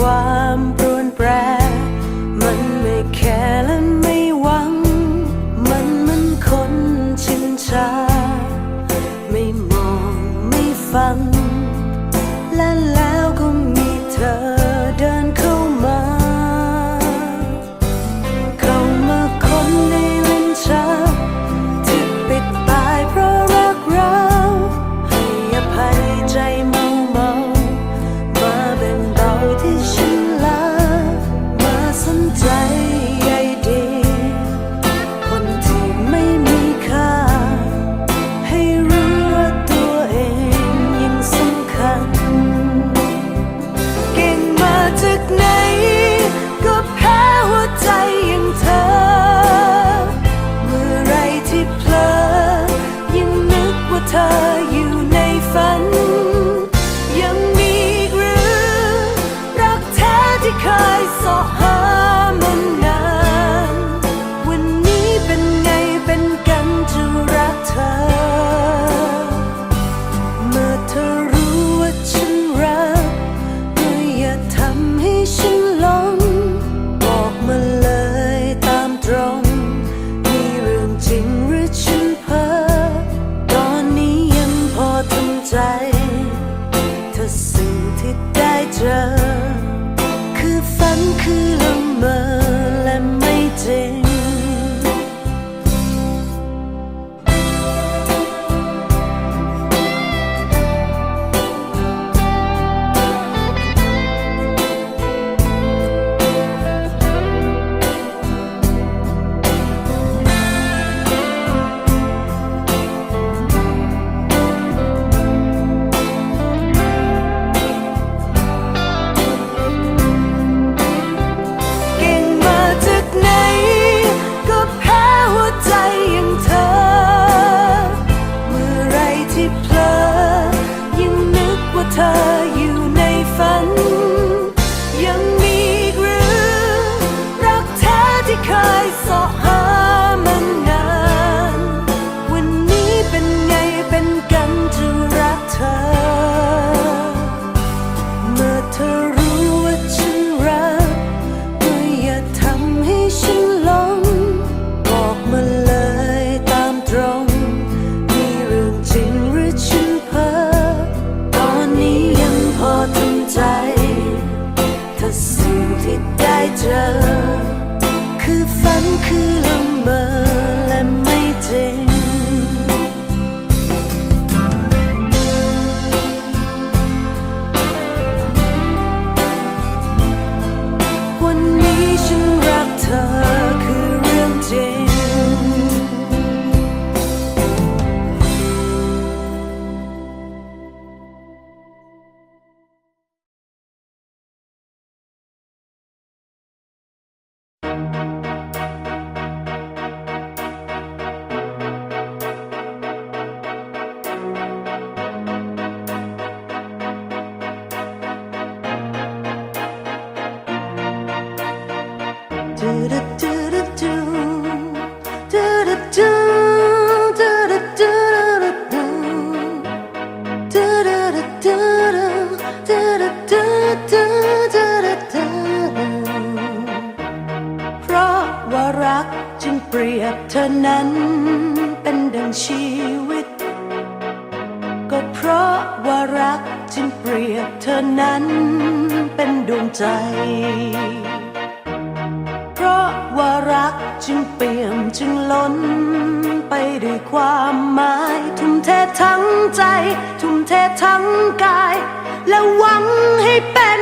ความปรวนแปร มันไม่แค่และไม่หวัง มันมันคนชินชา ไม่มองไม่ฟังและ 分 그런 말. เธอนั้นเป็นดังชีวิต ก็เพราะว่ารักจึงเปรียบเธอนั้นเป็นดวงใจ จึงเปี่ยมจึงล้น ไปด้วยความหมาย ทุ่มเททั้งใจ ทุ่มเททั้งกาย และหวังให้เป็น